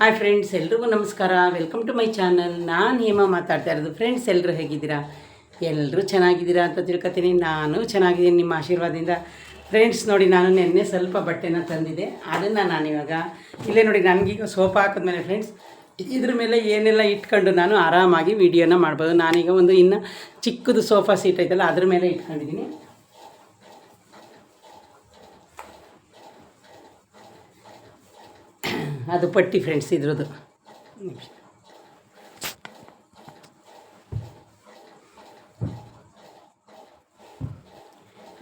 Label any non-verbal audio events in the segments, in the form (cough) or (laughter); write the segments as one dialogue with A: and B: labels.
A: Hi friends ಎಲ್ರಿಗೂ ನಮಸ್ಕಾರ. Welcome to my channel ನಾನು ಹೇಮ ಮಾತಾಡ್ತಾ ಇರೋದು. ಫ್ರೆಂಡ್ಸ್ ಎಲ್ಲರೂ ಹೇಗಿದ್ದೀರಾ? ಎಲ್ಲರೂ ಚೆನ್ನಾಗಿದ್ದೀರಾ ಅಂತ ತಿಳ್ಕೊತೀನಿ. ನಾನು ಚೆನ್ನಾಗಿದ್ದೀನಿ ನಿಮ್ಮ ಆಶೀರ್ವಾದದಿಂದ. ಫ್ರೆಂಡ್ಸ್ ನೋಡಿ, ನಾನು ನಿನ್ನೆ ಸ್ವಲ್ಪ ಬಟ್ಟೆನ ತಂದಿದ್ದೆ. ಅದನ್ನು ನಾನು ಇವಾಗ ಇಲ್ಲೇ ನೋಡಿ ನನಗೀಗ ಸೋಫಾ ಹಾಕಿದ್ಮೇಲೆ ಫ್ರೆಂಡ್ಸ್ ಇದ್ರ ಮೇಲೆ ಏನೆಲ್ಲ ಇಟ್ಕೊಂಡು ನಾನು ಆರಾಮಾಗಿ ವಿಡಿಯೋನ ಮಾಡ್ಬೋದು. ನಾನೀಗ ಒಂದು ಇನ್ನು ಚಿಕ್ಕದು ಸೋಫಾ ಸೀಟ್ ಐತಲ್ಲ, ಅದ್ರ ಮೇಲೆ ಇಟ್ಕೊಂಡಿದ್ದೀನಿ. ಅದು ಪಟ್ಟಿ ಫ್ರೆಂಡ್ಸ್ ಇದ್ರದ್ದು.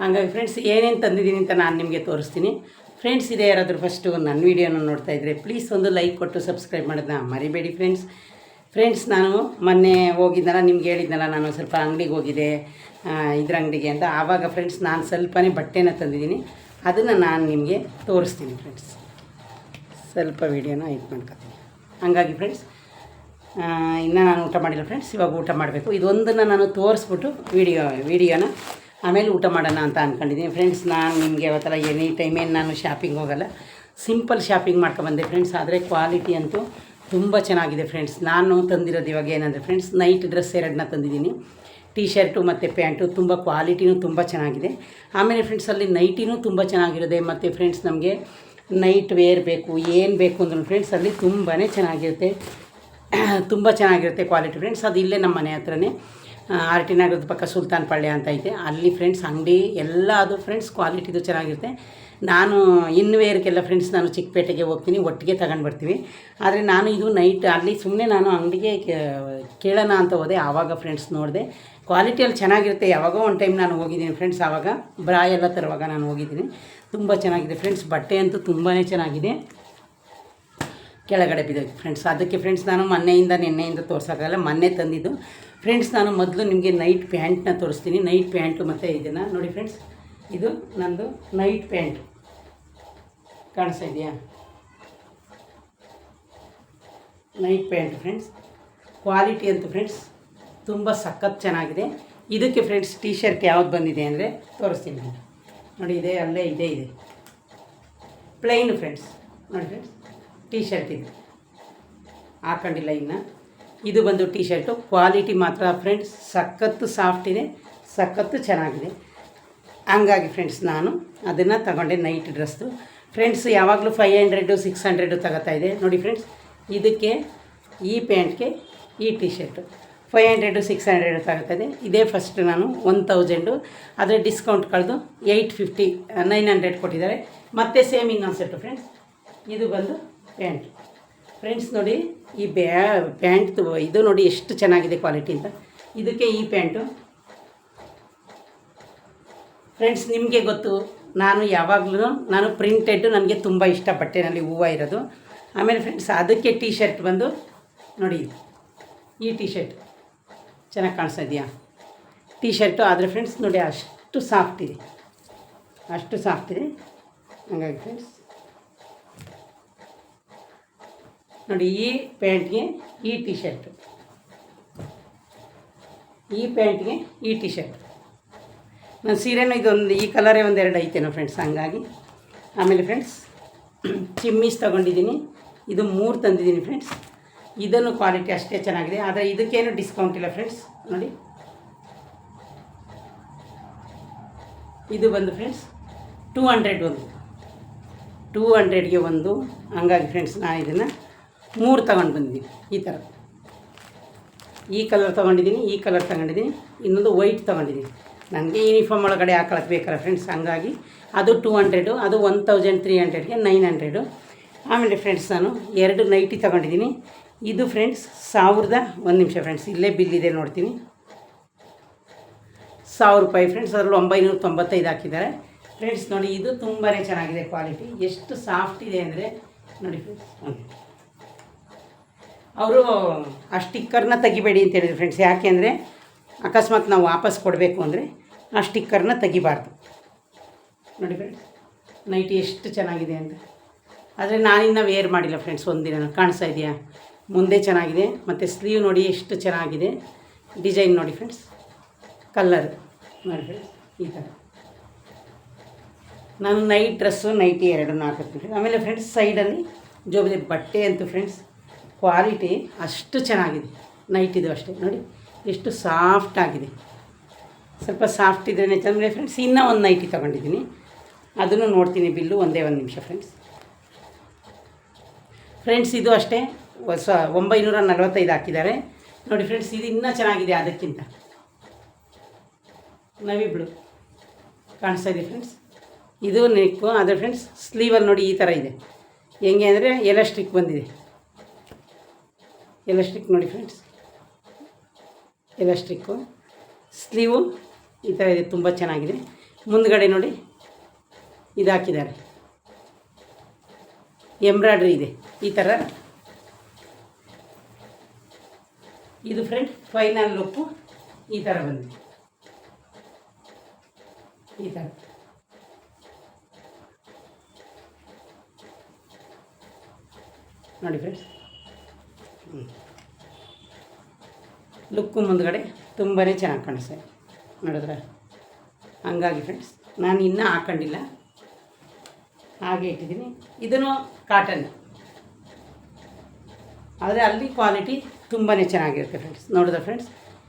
A: ಹಂಗಾಗಿ ಫ್ರೆಂಡ್ಸ್ ಏನೇನು ತಂದಿದ್ದೀನಿ ಅಂತ ನಾನು ನಿಮಗೆ ತೋರಿಸ್ತೀನಿ. ಫ್ರೆಂಡ್ಸ್ ಇದೇ ಯಾರಾದರೂ ಫಸ್ಟು ನನ್ನ ವೀಡಿಯೋನ ನೋಡ್ತಾ ಇದ್ದರೆ ಪ್ಲೀಸ್ ಒಂದು ಲೈಕ್ ಕೊಟ್ಟು ಸಬ್ಸ್ಕ್ರೈಬ್ ಮಾಡೋದನ್ನ ಮರಿಬೇಡಿ ಫ್ರೆಂಡ್ಸ್ ಫ್ರೆಂಡ್ಸ್ ನಾನು ಮೊನ್ನೆ ಹೋಗಿದ್ದಲ್ಲ ನಿಮ್ಗೆ ಹೇಳಿದ್ನಲ್ಲ, ನಾನು ಸ್ವಲ್ಪ ಅಂಗಡಿಗೆ ಹೋಗಿದ್ದೆ ಇದ್ರ ಅಂಗಡಿಗೆ ಅಂತ. ಆವಾಗ ಫ್ರೆಂಡ್ಸ್ ನಾನು ಸ್ವಲ್ಪನೇ ಬಟ್ಟೆನ ತಂದಿದ್ದೀನಿ. ಅದನ್ನು ನಾನು ನಿಮಗೆ ತೋರಿಸ್ತೀನಿ ಫ್ರೆಂಡ್ಸ್ ಸ್ವಲ್ಪ ವೀಡಿಯೋನ ಇದು ಮಾಡ್ಕೊತೀನಿ. ಹಂಗಾಗಿ ಫ್ರೆಂಡ್ಸ್ ಇನ್ನು ನಾನು ಊಟ ಮಾಡಿಲ್ಲ ಫ್ರೆಂಡ್ಸ್ ಇವಾಗ ಊಟ ಮಾಡಬೇಕು. ಇದೊಂದನ್ನು ನಾನು ತೋರಿಸ್ಬಿಟ್ಟು ವೀಡಿಯೋ, ವೀಡಿಯೋನ ಆಮೇಲೆ ಊಟ ಮಾಡೋಣ ಅಂತ ಅಂದ್ಕೊಂಡಿದ್ದೀನಿ ಫ್ರೆಂಡ್ಸ್ ನಾನು ನಿಮಗೆ ಅವತ್ತೆಲ್ಲ ಎನಿ ಟೈಮ್ ಏನು ನಾನು ಶಾಪಿಂಗ್ ಹೋಗಲ್ಲ. ಸಿಂಪಲ್ ಶಾಪಿಂಗ್ ಮಾಡ್ಕೊಬಂದೆ ಫ್ರೆಂಡ್ಸ್ ಆದರೆ ಕ್ವಾಲಿಟಿ ಅಂತೂ ತುಂಬ ಚೆನ್ನಾಗಿದೆ ಫ್ರೆಂಡ್ಸ್ ನಾನು ತಂದಿರೋದು ಇವಾಗ ಏನಂದರೆ ಫ್ರೆಂಡ್ಸ್ ನೈಟ್ ಡ್ರೆಸ್ ಎರಡನ್ನ ತಂದಿದ್ದೀನಿ. ಟೀ ಶರ್ಟು ಮತ್ತು ಪ್ಯಾಂಟು ತುಂಬ ಕ್ವಾಲಿಟಿನೂ ತುಂಬ ಚೆನ್ನಾಗಿದೆ. ಆಮೇಲೆ ಫ್ರೆಂಡ್ಸ್ ಅಲ್ಲಿ ನೈಟಿನೂ ತುಂಬ ಚೆನ್ನಾಗಿರೋದೆ ಮತ್ತು ಫ್ರೆಂಡ್ಸ್ ನಮಗೆ ನೈಟ್ ವೇರ್ ಬೇಕು, ಏನು ಬೇಕು ಅಂದ್ರೆ ಫ್ರೆಂಡ್ಸ್ ಅಲ್ಲಿ (clears throat) ತುಂಬಾ ಚೆನ್ನಾಗಿರುತ್ತೆ. ತುಂಬ ಚೆನ್ನಾಗಿರುತ್ತೆ ಕ್ವಾಲಿಟಿ ಫ್ರೆಂಡ್ಸ್ ಅದು ಇಲ್ಲೇ ನಮ್ಮ ಮನೆ ಹತ್ರನೇ. ಆರ್ ಟಿ ನಗರದ ಪಕ್ಕ ಸುಲ್ತಾನ್ ಪಾಳ್ಯ ಅಂತ ಐತೆ. ಅಲ್ಲಿ ಫ್ರೆಂಡ್ಸ್ ಅಂಗಡಿ ಎಲ್ಲ ಅದು ಫ್ರೆಂಡ್ಸ್ ಕ್ವಾಲಿಟಿದು ಚೆನ್ನಾಗಿರುತ್ತೆ. ನಾನು ಇನ್ನುವೇರ್ಗೆಲ್ಲ ಫ್ರೆಂಡ್ಸ್ ನಾನು ಚಿಕ್ಕಪೇಟೆಗೆ ಹೋಗ್ತೀನಿ, ಒಟ್ಟಿಗೆ ತಗೊಂಡು ಬರ್ತೀವಿ. ಆದರೆ ನಾನು ಇದು ನೈಟ್ ಅಲ್ಲಿ ಸುಮ್ಮನೆ ನಾನು ಅಂಗಡಿಗೆ ಕೇಳೋಣ ಅಂತ ಹೋದೆ. ಆವಾಗ ಫ್ರೆಂಡ್ಸ್ ನೋಡಿದೆ. ಕ್ವಾಲಿಟಿಯಲ್ಲಿ ಚೆನ್ನಾಗಿರುತ್ತೆ. ಯಾವಾಗೋ ಒಂದು ಟೈಮ್ ನಾನು ಹೋಗಿದ್ದೀನಿ ಫ್ರೆಂಡ್ಸ್ ಆವಾಗ. ಬ್ರಾ ಎಲ್ಲ ತರುವಾಗ ನಾನು ಹೋಗಿದ್ದೀನಿ. ತುಂಬ ಚೆನ್ನಾಗಿದೆ ಫ್ರೆಂಡ್ಸ್ ಬಟ್ಟೆ ಅಂತೂ ತುಂಬಾ ಚೆನ್ನಾಗಿದೆ. ಕೆಳಗಡೆ ಬಿದ್ದೋಯ್ತು ಫ್ರೆಂಡ್ಸ್ ಅದಕ್ಕೆ ಫ್ರೆಂಡ್ಸ್ ನಾನು ಮೊನ್ನೆಯಿಂದ, ನಿನ್ನೆಯಿಂದ ತೋರ್ಸೋಕ್ಕಾಗಲ್ಲ. ಮೊನ್ನೆ ತಂದಿದ್ದು. ಫ್ರೆಂಡ್ಸ್ ನಾನು ಮೊದಲು ನಿಮಗೆ ನೈಟ್ ಪ್ಯಾಂಟ್ನ ತೋರಿಸ್ತೀನಿ. ನೈಟ್ ಪ್ಯಾಂಟು ಮತ್ತು ಇದನ್ನು. ನೋಡಿ ಫ್ರೆಂಡ್ಸ್ ಇದು ನಂದು ನೈಟ್ ಪ್ಯಾಂಟ್ ಕಾಣಿಸ್ತಾ ಇದೆಯಾ? ನೈಟ್ ಪ್ಯಾಂಟ್ ಫ್ರೆಂಡ್ಸ್ ಕ್ವಾಲಿಟಿ ಅಂತೂ ಫ್ರೆಂಡ್ಸ್ ತುಂಬ ಸಖತ್ ಚೆನ್ನಾಗಿದೆ. ಇದಕ್ಕೆ ಫ್ರೆಂಡ್ಸ್ ಟೀ ಶರ್ಟ್ ಯಾವ್ದು ಬಂದಿದೆ ಅಂದರೆ ತೋರಿಸ್ತೀನಿ ನಾನು. ನೋಡಿ, ಇದೆ, ಅಲ್ಲೇ ಇದೆ ಇದೆ. ಪ್ಲೈನ್ ಫ್ರೆಂಡ್ಸ್ ನೋಡಿ ಫ್ರೆಂಡ್ಸ್ ಟೀ ಶರ್ಟ್ ಇದೆ. ಹಾಕೊಂಡಿಲ್ಲ ಇನ್ನು. ಇದು ಬಂದು ಟೀ ಶರ್ಟು ಕ್ವಾಲಿಟಿ ಮಾತ್ರ ಫ್ರೆಂಡ್ಸ್ ಸಖತ್ತು ಸಾಫ್ಟ್ ಇದೆ, ಸಖತ್ತು ಚೆನ್ನಾಗಿದೆ. ಹಂಗಾಗಿ ಫ್ರೆಂಡ್ಸ್ ನಾನು ಅದನ್ನು ತಗೊಂಡೆ ನೈಟ್ ಡ್ರೆಸ್ಸು ಫ್ರೆಂಡ್ಸ್ ಯಾವಾಗಲೂ ಫೈವ್ ಹಂಡ್ರೆಡು ಸಿಕ್ಸ್ ಹಂಡ್ರೆಡು ತಗೋತಾ ಇದೆ ನೋಡಿ ಫ್ರೆಂಡ್ಸ್ ಇದಕ್ಕೆ ಈ ಪ್ಯಾಂಟ್ಗೆ ಈ T shirt five hundred six hundred ಆಗ್ತದೆ. ಇದೇ ಫಸ್ಟ್ ನಾನು ಒನ್ ತೌಸಂಡು ಆದರೆ ಡಿಸ್ಕೌಂಟ್ ಕಳೆದು ಏಯ್ಟ್ ಫಿಫ್ಟಿ ನೈನ್ ಹಂಡ್ರೆಡ್ ಕೊಟ್ಟಿದ್ದಾರೆ. ಮತ್ತೆ ಸೇಮ್ ಇನ್ನೊಂದು ಸೆಟ್ಟು ಫ್ರೆಂಡ್ಸ್ ಇದು ಬಂದು ಪ್ಯಾಂಟ್ ಫ್ರೆಂಡ್ಸ್ ನೋಡಿ, ಈ ಬ್ಯಾ ಪ್ಯಾಂಟ್ ಇದು ನೋಡಿ ಎಷ್ಟು ಚೆನ್ನಾಗಿದೆ ಕ್ವಾಲಿಟಿ ಅಂತ. ಇದಕ್ಕೆ ಈ ಪ್ಯಾಂಟು ಫ್ರೆಂಡ್ಸ್ ನಿಮಗೆ ಗೊತ್ತು, ನಾನು ಯಾವಾಗಲೂ, ನಾನು ಪ್ರಿಂಟೆಡ್ ನನಗೆ ತುಂಬ ಇಷ್ಟ ಬಟ್ಟೆನಲ್ಲಿ ಹೂವು ಇರೋದು. ಆಮೇಲೆ ಫ್ರೆಂಡ್ಸ್ ಅದಕ್ಕೆ ಟೀ ಶರ್ಟ್ ಬಂದು ನೋಡಿ. ಈ ಟೀ ಶರ್ಟ್ ಚೆನ್ನಾಗಿ ಕಾಣಿಸ್ತಾ ಇದೆಯಾ? ಟೀ ಶರ್ಟು ಆದರೆ ಫ್ರೆಂಡ್ಸ್ ನೋಡಿ ಅಷ್ಟು ಸಾಫ್ಟ್ ಇದೆ. ಅಷ್ಟು ಸಾಫ್ಟ್ ಇದೆ. ಹಾಗಾಗಿ ಫ್ರೆಂಡ್ಸ್ ನೋಡಿ ಈ ಪ್ಯಾಂಟ್ಗೆ ಈ ಟಿ ಶರ್ಟು ಈ ಪ್ಯಾಂಟ್ಗೆ ಈ ಟಿ ಶರ್ಟ್ ನನ್ನ ಸೀರೆನೂ ಇದೊಂದು, ಈ ಕಲರೇ ಒಂದೆರಡು ಐತೇನೋ ಫ್ರೆಂಡ್ಸ್ ಹಂಗಾಗಿ. ಆಮೇಲೆ ಫ್ರೆಂಡ್ಸ್ ಚಿಮ್ಮೀಸ್ ತೊಗೊಂಡಿದ್ದೀನಿ. ಇದು ಮೂರು ತಂದಿದ್ದೀನಿ ಫ್ರೆಂಡ್ಸ್ ಇದನ್ನು ಕ್ವಾಲಿಟಿ ಅಷ್ಟೇ ಚೆನ್ನಾಗಿದೆ. ಆದರೆ ಇದಕ್ಕೇನು ಡಿಸ್ಕೌಂಟ್ ಇಲ್ಲ ಫ್ರೆಂಡ್ಸ್ ನೋಡಿ. ಇದು ಬಂದು ಫ್ರೆಂಡ್ಸ್ ಟೂ ಹಂಡ್ರೆಡ್ ಒಂದು. ಟೂ ಹಂಡ್ರೆಡ್ಗೆ ಒಂದು. ಹಂಗಾಗಿ ಫ್ರೆಂಡ್ಸ್ ನಾನು ಇದನ್ನು ಮೂರು ತಗೊಂಡು ಬಂದಿದ್ದೀನಿ. ಈ ಥರ ಈ ಕಲರ್ ತೊಗೊಂಡಿದ್ದೀನಿ, ಈ ಕಲರ್ ತೊಗೊಂಡಿದ್ದೀನಿ. ಇನ್ನೊಂದು ವೈಟ್ ತೊಗೊಂಡಿದ್ದೀನಿ. ನನಗೆ ಯೂನಿಫಾರ್ಮ್ ಒಳಗಡೆ ಹಾಕೊಳಕ್ಕೆ ಬೇಕಲ್ಲ ಫ್ರೆಂಡ್ಸ್ ಹಂಗಾಗಿ ಅದು ಟೂ ಹಂಡ್ರೆಡು ಅದು ಒನ್ ತೌಸಂಡ್ ತ್ರೀ ಹಂಡ್ರೆಡ್ಗೆ ನೈನ್ ಹಂಡ್ರೆಡು ಆಮೇಲೆ ಫ್ರೆಂಡ್ಸ್ ನಾನು ಎರಡು ನೈಟಿ ತೊಗೊಂಡಿದ್ದೀನಿ. ಇದು ಫ್ರೆಂಡ್ಸ್ ಸಾವಿರದ ಒಂದು ನಿಮಿಷ ಫ್ರೆಂಡ್ಸ್ ಇಲ್ಲೇ ಬಿಲ್ ಇದೆ ನೋಡ್ತೀನಿ. ಸಾವಿರ ರೂಪಾಯಿ ಫ್ರೆಂಡ್ಸ್ ಅದರಲ್ಲಿ ಒಂಬೈನೂರ ತೊಂಬತ್ತೈದು ಹಾಕಿದ್ದಾರೆ. ಫ್ರೆಂಡ್ಸ್ ನೋಡಿ, ಇದು ತುಂಬಾ ಚೆನ್ನಾಗಿದೆ ಕ್ವಾಲಿಟಿ ಎಷ್ಟು ಸಾಫ್ಟ್ ಇದೆ ಅಂದರೆ ನೋಡಿ ಫ್ರೆಂಡ್ಸ್ ಅವರು, ಆ ಸ್ಟಿಕ್ಕರ್ನ ತೆಗಿಬೇಡಿ ಅಂತ ಹೇಳಿದ್ರು ಫ್ರೆಂಡ್ಸ್ ಯಾಕೆ ಅಂದರೆ, ಅಕಸ್ಮಾತ್ ನಾವು ವಾಪಸ್ ಕೊಡಬೇಕು ಅಂದರೆ ಆ ಸ್ಟಿಕ್ಕರ್ನ ತೆಗಿಬಾರ್ದು. ನೋಡಿ ಫ್ರೆಂಡ್ಸ್ ನೈಟಿ ಎಷ್ಟು ಚೆನ್ನಾಗಿದೆ ಅಂತ. ಆದರೆ ನಾನಿನ್ನ ವೇರ್ ಮಾಡಿಲ್ಲ ಫ್ರೆಂಡ್ಸ್ ಒಂದಿನ ಕಾಣಿಸ್ತಾ ಇದೆಯಾ? ಮುಂದೆ ಚೆನ್ನಾಗಿದೆ, ಮತ್ತು ಸ್ಲೀವ್ ನೋಡಿ ಎಷ್ಟು ಚೆನ್ನಾಗಿದೆ. ಡಿಸೈನ್ ನೋಡಿ ಫ್ರೆಂಡ್ಸ್ ಕಲ್ಲರ್ ನೋಡಿ ಫ್ರೆಂಡ್ಸ್ ಈ ಥರ ನಾನು ನೈಟ್ ಡ್ರೆಸ್ಸು ನೈಟಿ ಎರಡನ್ನೂ ಹಾಕಿರ್ತೀನಿ ಆಮೇಲೆ ಫ್ರೆಂಡ್ಸ್ ಸೈಡಲ್ಲಿ ಜೋಬಿದೆ ಬಟ್ಟೆ ಅಂತೂ ಫ್ರೆಂಡ್ಸ್ ಕ್ವಾಲಿಟಿ ಅಷ್ಟು ಚೆನ್ನಾಗಿದೆ. ನೈಟ್ ಇದು ಅಷ್ಟೇ. ನೋಡಿ, ಎಷ್ಟು ಸಾಫ್ಟ್ ಆಗಿದೆ. ಸ್ವಲ್ಪ ಸಾಫ್ಟ್ ಇದ್ರೆ ಚಂದ್ರೆ ಫ್ರೆಂಡ್ಸ್ ಇನ್ನೂ ಒಂದು ನೈಟಿ ತೊಗೊಂಡಿದ್ದೀನಿ. ಅದನ್ನು ನೋಡ್ತೀನಿ ಬಿಲ್ಲು, ಒಂದೇ ಒಂದು ನಿಮಿಷ ಫ್ರೆಂಡ್ಸ್ ಫ್ರೆಂಡ್ಸ್ ಇದು ಅಷ್ಟೇ. ಹೊಸ ಒಂಬೈನೂರ ನಲವತ್ತೈದು ಹಾಕಿದ್ದಾರೆ. ನೋಡಿ ಫ್ರೆಂಡ್ಸ್ ಇದು ಇನ್ನೂ ಚೆನ್ನಾಗಿದೆ ಅದಕ್ಕಿಂತ. ನವಿ ಬ್ಲೂ ಕಾಣಿಸ್ತಾ ಇದೆ ಫ್ರೆಂಡ್ಸ್ ಇದು ನೆಕ್ಕು ಆದರೆ ಫ್ರೆಂಡ್ಸ್ ಸ್ಲೀವಲ್ಲಿ ನೋಡಿ ಈ ಥರ ಇದೆ. ಹೆಂಗೆ ಅಂದರೆ ಎಲಾಸ್ಟಿಕ್ ಬಂದಿದೆ. ಎಲಾಸ್ಟಿಕ್ ನೋಡಿ ಫ್ರೆಂಡ್ಸ್ ಎಲಾಸ್ಟಿಕ್ಕು ಸ್ಲೀವು ಈ ಥರ ಇದೆ, ತುಂಬ ಚೆನ್ನಾಗಿದೆ. ಮುಂದ್ಗಡೆ ನೋಡಿ, ಇದು ಹಾಕಿದ್ದಾರೆ. ಎಂಬ್ರಾಯ್ಡ್ರಿ ಇದೆ. ಈ ಥರ ಇದು ಫ್ರೆಂಡ್ ಫೈನಲ್ ಲುಕ್ಕು ಈ ಥರ ಬಂದಿದೆ. ಈ ಥರ ನೋಡಿ ಫ್ರೆಂಡ್ಸ್ ಲುಕ್ಕು ಮುಂದ್ಗಡೆ ತುಂಬಾ ಚೆನ್ನಾಗಿ ಕಾಣಿಸ್ತದೆ ನೋಡಿದ್ರೆ? ಹಂಗಾಗಿ ಫ್ರೆಂಡ್ಸ್ ನಾನು ಇನ್ನೂ ಹಾಕೊಂಡಿಲ್ಲ. ಹಾಗೆ ಇಟ್ಟಿದ್ದೀನಿ. ಇದನ್ನು ಕಾಟನ್ ಆದರೆ ಅಲ್ಲಿ ಕ್ವಾಲಿಟಿ ತುಂಬಾ ಚೆನ್ನಾಗಿರುತ್ತೆ ಫ್ರೆಂಡ್ಸ್ ನೋಡಿದ್ರೆ ಫ್ರೆಂಡ್ಸ್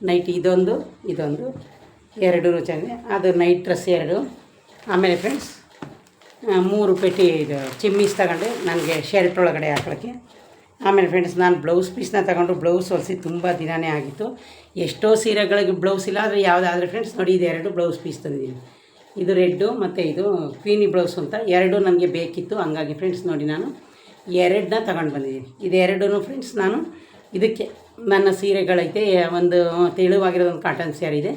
A: ನೈಟ್ ಇದೊಂದು ಇದೊಂದು, ಎರಡು ಚೆನ್ನಾಗಿದೆ. ಅದು ನೈಟ್ ಡ್ರೆಸ್ ಎರಡು. ಆಮೇಲೆ ಫ್ರೆಂಡ್ಸ್ ಮೂರು ಪೆಟ್ಟಿ ಇದು ಚಿಮ್ಮೀಸ್ ತಗೊಂಡೆ. ನನಗೆ ಶರ್ಟ್ ಒಳಗಡೆ ಹಾಕೋಕ್ಕೆ ಆಮೇಲೆ ಫ್ರೆಂಡ್ಸ್ ನಾನು ಬ್ಲೌಸ್ ಪೀಸ್ನ ತಗೊಂಡು ಬ್ಲೌಸ್ ಹೊಲಿಸಿ ತುಂಬ ದಿನವೇ ಆಗಿತ್ತು. ಎಷ್ಟೋ ಸೀರೆಗಳಿಗೆ ಬ್ಲೌಸ್ ಇಲ್ಲ, ಆದರೆ ಯಾವುದಾದ್ರೆ ಫ್ರೆಂಡ್ಸ್ ನೋಡಿ, ಇದು ಎರಡು ಬ್ಲೌಸ್ ಪೀಸ್ ತಂದಿದ್ದೀನಿ. ಇದು ರೆಡ್ಡು ಮತ್ತು ಇದು ಕ್ವೀನಿ ಬ್ಲೌಸ್ ಅಂತ. ಎರಡು ನನಗೆ ಬೇಕಿತ್ತು. ಹಂಗಾಗಿ ಫ್ರೆಂಡ್ಸ್ ನೋಡಿ ನಾನು ಎರಡನ್ನ ತಗೊಂಡು ಬಂದಿದ್ದೀನಿ. ಇದು ಎರಡೂ ಫ್ರೆಂಡ್ಸ್ ನಾನು ಇದಕ್ಕೆ ನನ್ನ ಸೀರೆಗಳೈತೆ. ಒಂದು ತೆಳುವಾಗಿರೋ ಒಂದು ಕಾಟನ್ ಸ್ಯಾರಿ ಇದೆ.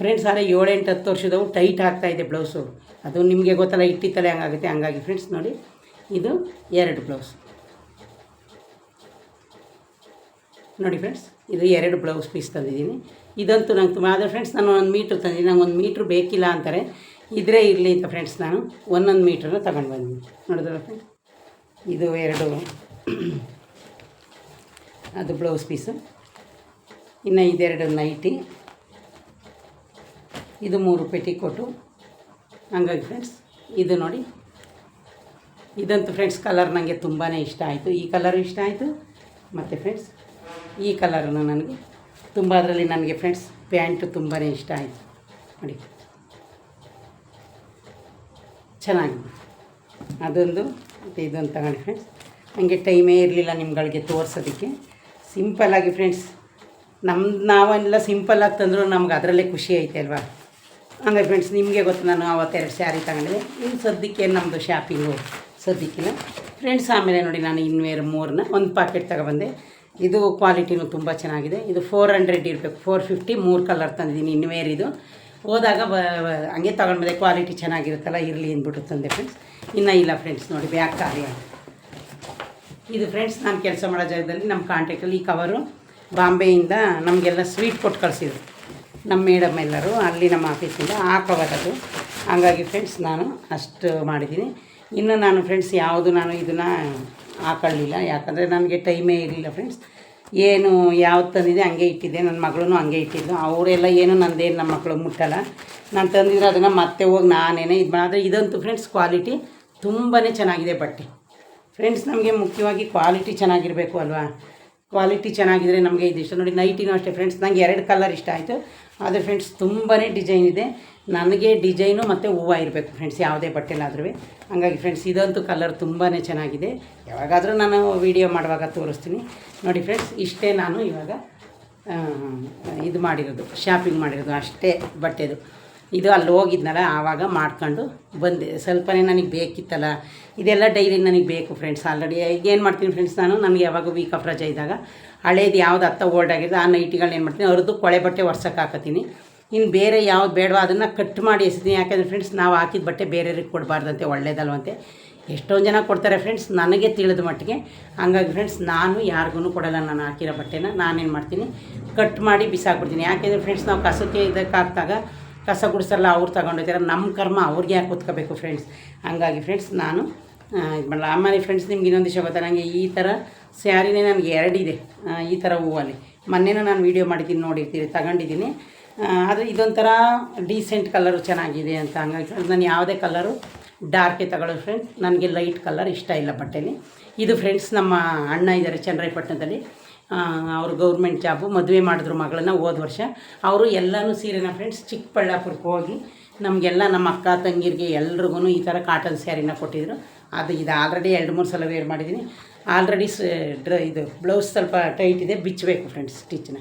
A: ಫ್ರೆಂಡ್ಸ್ ಆದರೆ ಏಳೆಂಟು ಹತ್ತು ವರ್ಷದವು ಟೈಟ್ ಆಗ್ತಾಯಿದೆ ಬ್ಲೌಸು. ಅದು ನಿಮಗೆ ಗೊತ್ತಲ್ಲ, ಇಟ್ಟಿತ್ತಲೆ ಹಂಗಾಗುತ್ತೆ. ಹಂಗಾಗಿ ಫ್ರೆಂಡ್ಸ್ ನೋಡಿ ಇದು ಎರಡು ಬ್ಲೌಸ್. ನೋಡಿ ಫ್ರೆಂಡ್ಸ್ ಇದು ಎರಡು ಬ್ಲೌಸ್ ಪೀಸ್ ತಂದಿದ್ದೀನಿ. ಇದಂತೂ ನಂಗೆ ತುಂಬ, ಆದರೆ ಫ್ರೆಂಡ್ಸ್ ನಾನು ಒಂದು ಮೀಟ್ರ್ ತಂದಿದ್ದೀನಿ. ನಂಗೆ ಒಂದು ಮೀಟ್ರ್ ಬೇಕಿಲ್ಲ ಅಂತಾರೆ. ಇದ್ರೆ ಇರಲಿ ಅಂತ ಫ್ರೆಂಡ್ಸ್ ನಾನು. ಒಂದೊಂದು ಮೀಟ್ರನ್ನ ತಗೊಂಡು ಬಂದಿದ್ದೀನಿ ನೋಡಿದ್ರೆ ಫ್ರೆಂಡ್ಸ್ ಇದು ಎರಡು. ಅದು ಬ್ಲೌಸ್ ಪೀಸು ಇನ್ನು ಇದೆರಡು ನೈಟಿ ಇದು ಮೂರು ಪೆಟಿಕೋಟು ಹಂಗಾಗಿ ಫ್ರೆಂಡ್ಸ್ ಇದು ನೋಡಿ. ಇದಂತೂ ಫ್ರೆಂಡ್ಸ್ ಕಲರ್ ನನಗೆ ತುಂಬಾ ಇಷ್ಟ ಆಯಿತು. ಈ ಕಲರು ಇಷ್ಟ ಆಯಿತು. ಮತ್ತು ಫ್ರೆಂಡ್ಸ್ ಈ ಕಲರನ್ನು ನನಗೆ ತುಂಬ ಅದರಲ್ಲಿ ನನಗೆ ಫ್ರೆಂಡ್ಸ್ ಪ್ಯಾಂಟು ತುಂಬಾ ಇಷ್ಟ ಆಯಿತು. ನೋಡಿ. ಚೆನ್ನಾಗಿದೆ. ಅದೊಂದು ಮತ್ತು ಇದೊಂದು ತಗೊಂಡೆ ಫ್ರೆಂಡ್ಸ್ ನನಗೆ ಟೈಮೇ ಇರಲಿಲ್ಲ ನಿಮ್ಗಳಿಗೆ ತೋರಿಸೋದಕ್ಕೆ. ಸಿಂಪಲ್ಲಾಗಿ ಫ್ರೆಂಡ್ಸ್ ನಮ್ಮ ನಾವೆಲ್ಲ ಸಿಂಪಲ್ಲಾಗಿ ತಂದರೂ ನಮ್ಗೆ ಅದರಲ್ಲೇ ಖುಷಿ ಐತೆ ಅಲ್ವಾ? ಹಂಗಾಗಿ ಫ್ರೆಂಡ್ಸ್ ನಿಮಗೆ ಗೊತ್ತು ನಾನು ಅವತ್ತೆರಡು ಸ್ಯಾರಿ ತಗೊಂಡಿದ್ದೆ. ಇನ್ನು ಸದ್ಯಕ್ಕೆ ನಮ್ಮದು ಶಾಪಿಂಗು ಸದ್ಯಕ್ಕಿಲ್ಲ. ಫ್ರೆಂಡ್ಸ್ ಆಮೇಲೆ ನೋಡಿ ನಾನು ಇನ್ವೇರ್ ಮೂರನ್ನ ಒಂದು ಪಾಕೆಟ್ ತಗೊಬಂದೆ ಇದು ಕ್ವಾಲಿಟಿನೂ ತುಂಬ ಚೆನ್ನಾಗಿದೆ. ಇದು ಫೋರ್ ಹಂಡ್ರೆಡ್ ಇರಬೇಕು. ಫೋರ್ ಫಿಫ್ಟಿ ಮೂರು ಕಲರ್ ತಂದಿದ್ದೀನಿ. ಇನ್ವೇರ್ ಇದು. ಹೋದಾಗ ಬ ಹಂಗೆ ತಗೊಂಡ್ಬಂದೆ ಕ್ವಾಲಿಟಿ ಚೆನ್ನಾಗಿರುತ್ತಲ್ಲ, ಇರಲಿ ಅಂದ್ಬಿಟ್ಟು ತಂದೆ ಫ್ರೆಂಡ್ಸ್ ಇನ್ನೂ ಇಲ್ಲ ಫ್ರೆಂಡ್ಸ್ ನೋಡಿ ಬ್ಯಾಕ್ ಖಾಲಿ ಅಂತ ಇದು ಫ್ರೆಂಡ್ಸ್ ನಾನು ಕೆಲಸ ಮಾಡೋ ಜಾಗದಲ್ಲಿ ನಮ್ಮ ಕಾಂಟ್ಯಾಕ್ಟಲ್ಲಿ ಈ ಕವರು ಬಾಂಬೆಯಿಂದ ನಮಗೆಲ್ಲ ಸ್ವೀಟ್ ಕೊಟ್ಟು ಕಳಿಸಿದ್ರು. ನಮ್ಮ ಮೇಡಮ್ ಎಲ್ಲರೂ ಅಲ್ಲಿ ನಮ್ಮ ಆಫೀಸಿಂದ ಅದು. ಹಂಗಾಗಿ ಫ್ರೆಂಡ್ಸ್ ನಾನು ಅಷ್ಟು ಮಾಡಿದ್ದೀನಿ. ಇನ್ನು ನಾನು ಫ್ರೆಂಡ್ಸ್ ಯಾವುದು ನಾನು ಇದನ್ನು ಹಾಕೊಳ್ಳಿಲ್ಲ. ಯಾಕಂದರೆ ನನಗೆ ಟೈಮೇ ಇರಲಿಲ್ಲ ಫ್ರೆಂಡ್ಸ್ ಏನು ಯಾವ ತಂದಿದೆ ಹಂಗೆ ಇಟ್ಟಿದ್ದೆ ನನ್ನ ಮಗಳೂ ಹಂಗೆ ಇಟ್ಟಿದ್ದು ಅವರೆಲ್ಲ ಏನು ನಂದೇನು ನಮ್ಮ ಮಕ್ಕಳು ಮುಟ್ಟಲ್ಲ. ನಾನು ತಂದಿದ್ರೆ ಅದನ್ನು ಮತ್ತೆ ಹೋಗಿ ನಾನೇನೇ ಇದು ಮಾಡಿದ್ರೆ ಇದಂತೂ ಫ್ರೆಂಡ್ಸ್ ಕ್ವಾಲಿಟಿ ತುಂಬಾ ಚೆನ್ನಾಗಿದೆ ಬಟ್ಟೆ. ಫ್ರೆಂಡ್ಸ್ ನಮಗೆ ಮುಖ್ಯವಾಗಿ ಕ್ವಾಲಿಟಿ ಚೆನ್ನಾಗಿರಬೇಕು ಅಲ್ವಾ? ಕ್ವಾಲಿಟಿ ಚೆನ್ನಾಗಿದ್ರೆ ನಮಗೆ ಇದು ಇಷ್ಟ. ನೋಡಿ ನೈಟಿನೂ ಅಷ್ಟೇ ಫ್ರೆಂಡ್ಸ್ ನನಗೆ ಎರಡು ಕಲರ್ ಇಷ್ಟ ಆಯಿತು. ಆದರೆ ಫ್ರೆಂಡ್ಸ್ ತುಂಬಾ ಡಿಸೈನ್ ಇದೆ. ನನಗೆ ಡಿಸೈನು ಮತ್ತು ಹೂವು ಇರಬೇಕು ಫ್ರೆಂಡ್ಸ್ ಯಾವುದೇ ಬಟ್ಟೆಲಾದ್ರೂ ಹಂಗಾಗಿ ಫ್ರೆಂಡ್ಸ್ ಇದಂತೂ ಕಲರ್ ತುಂಬಾ ಚೆನ್ನಾಗಿದೆ. ಯಾವಾಗಾದರೂ ನಾನು ವೀಡಿಯೋ ಮಾಡುವಾಗ ತೋರಿಸ್ತೀನಿ. ನೋಡಿ ಫ್ರೆಂಡ್ಸ್ ಇಷ್ಟೇ ನಾನು ಇವಾಗ ಇದು ಮಾಡಿರೋದು ಶಾಪಿಂಗ್ ಮಾಡಿರೋದು, ಅಷ್ಟೇ ಬಟ್ಟೆದು. ಇದು ಅಲ್ಲಿ ಹೋಗಿದ್ನಲ್ಲ, ಆವಾಗ ಮಾಡ್ಕೊಂಡು ಬಂದೆ. ಸ್ವಲ್ಪನೇ ನನಗೆ ಬೇಕಿತ್ತಲ್ಲ. ಇದೆಲ್ಲ ಡೈಲಿ ನನಗೆ ಬೇಕು ಫ್ರೆಂಡ್ಸ್ ಆಲ್ರೆಡಿ ಈಗ ಏನು ಮಾಡ್ತೀನಿ ಫ್ರೆಂಡ್ಸ್ ನಾನು ನನಗೆ ಯಾವಾಗ ವೀಕ್ ಆಫ್ ರಜೆ ಇದ್ದಾಗ ಹಳೇದು ಯಾವ್ದು ಹತ್ತ ಓಲ್ಡ್ ಆಗಿದೆ ಆ ನೈಟಿಗಳನ್ನ ಏನು ಮಾಡ್ತೀನಿ, ಅವ್ರದ್ದು ಕೊಳೆ ಬಟ್ಟೆ ಒರ್ಸಕ್ಕೆ ಹಾಕತ್ತೀನಿ. ಇನ್ನು ಬೇರೆ ಯಾವ್ದು ಬೇಡವೋ ಅದನ್ನು ಕಟ್ ಮಾಡಿ ಎಸ್ತೀನಿ. ಯಾಕೆಂದರೆ ಫ್ರೆಂಡ್ಸ್ ನಾವು ಹಾಕಿದ ಬಟ್ಟೆ ಬೇರೆಯವ್ರಿಗೆ ಕೊಡಬಾರ್ದಂತೆ, ಒಳ್ಳೇದಲ್ವಂತೆ. ಎಷ್ಟೊಂದು ಜನ ಕೊಡ್ತಾರೆ ಫ್ರೆಂಡ್ಸ್ ನನಗೆ ತಿಳಿದ ಮಟ್ಟಿಗೆ. ಹಂಗಾಗಿ ಫ್ರೆಂಡ್ಸ್ ನಾನು ಯಾರಿಗೂ ಕೊಡಲ್ಲ ನಾನು ಹಾಕಿರೋ ಬಟ್ಟೆನ. ನಾನೇನು ಮಾಡ್ತೀನಿ ಕಟ್ ಮಾಡಿ ಬಿಸಾಕ್ಬಿಡ್ತೀನಿ. ಯಾಕೆಂದರೆ ಫ್ರೆಂಡ್ಸ್ ನಾವು ಕಸಕ್ಕೆ ಇದಕ್ಕೆ ಹಾಕಿದಾಗ ಕಸ ಗುಡಿಸಲ್ಲ, ಅವ್ರು ತಗೊಂಡೋಗ್ತಾರೆ ನಮ್ಮ ಕರ್ಮ ಅವ್ರಿಗೆ ಯಾಕೆ ಕೂತ್ಕೋಬೇಕು ಫ್ರೆಂಡ್ಸ್ ಹಂಗಾಗಿ ಫ್ರೆಂಡ್ಸ್ ನಾನು ಇದು ಮಾಡಲ್ಲ ಆಮೇಲೆ ಫ್ರೆಂಡ್ಸ್ ನಿಮ್ಗೆ ಇನ್ನೊಂದು ವಿಷಯ ಗೊತ್ತಾ? ನನಗೆ ಈ ಥರ ಸ್ಯಾರಿನೇ ನನಗೆ ಎರಡಿದೆ ಈ ಥರ ಹೂವಲ್ಲಿ. ಮೊನ್ನೆನೂ ನಾನು ವೀಡಿಯೋ ಮಾಡಿದ್ದೀನಿ, ನೋಡಿರ್ತೀರಿ, ತಗೊಂಡಿದ್ದೀನಿ. ಆದರೆ ಇದೊಂಥರ ಡೀಸೆಂಟ್ ಕಲರು ಚೆನ್ನಾಗಿದೆ ಅಂತ ಹಂಗಾಗಿ ನಾನು ಯಾವುದೇ ಕಲರು ಡಾರ್ಕೆ ತಗೊಳ್ಳೋ ಫ್ರೆಂಡ್ಸ್ ನನಗೆ ಲೈಟ್ ಕಲರ್ ಇಷ್ಟ ಇಲ್ಲ ಬಟ್ಟೆಲಿ. ಇದು ಫ್ರೆಂಡ್ಸ್ ನಮ್ಮ ಅಣ್ಣ ಇದ್ದಾರೆ, ಚನ್ನರಾಯಪಟ್ಟಣದಲ್ಲಿ. ಅವರು ಗೌರ್ಮೆಂಟ್ ಜಾಬು ಮದುವೆ ಮಾಡಿದ್ರು ಮಗಳನ್ನ ಹೋದ ವರ್ಷ. ಅವರು ಎಲ್ಲನೂ ಸೀರೆನ ಫ್ರೆಂಡ್ಸ್ ಚಿಕ್ಕಬಳ್ಳಾಪುರಕ್ಕೆ ಹೋಗಿ ನಮಗೆಲ್ಲ ನಮ್ಮ ಅಕ್ಕ ತಂಗಿರಿಗೆ ಎಲ್ರಿಗೂ ಈ ಥರ ಕಾಟನ್ ಸ್ಯಾರಿನ ಕೊಟ್ಟಿದ್ರು. ಅದು ಇದು ಆಲ್ರೆಡಿ ಎರಡು ಮೂರು ಸಲ ವೇರ್ ಮಾಡಿದ್ದೀನಿ ಆಲ್ರೆಡಿ ಸ, ಡ್ರ, ಇದು ಬ್ಲೌಸ್ ಸ್ವಲ್ಪ ಟೈಟ್ ಇದೆ, ಬಿಚ್ಚಬೇಕು ಫ್ರೆಂಡ್ಸ್ ಸ್ಟಿಚ್ನ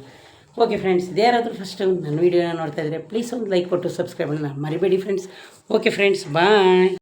A: ಓಕೆ ಫ್ರೆಂಡ್ಸ್ ಇದ್ಯಾರಾದರೂ ಫಸ್ಟ್ ನನ್ನ ವೀಡಿಯೋನ ನೋಡ್ತಾ ಇದ್ದರೆ ಪ್ಲೀಸ್ ಒಂದು ಲೈಕ್ ಕೊಟ್ಟು ಸಬ್ಸ್ಕ್ರೈಬ್ ಮರಿಬೇಡಿ ಫ್ರೆಂಡ್ಸ್ ಓಕೆ ಫ್ರೆಂಡ್ಸ್ ಬಾಯ್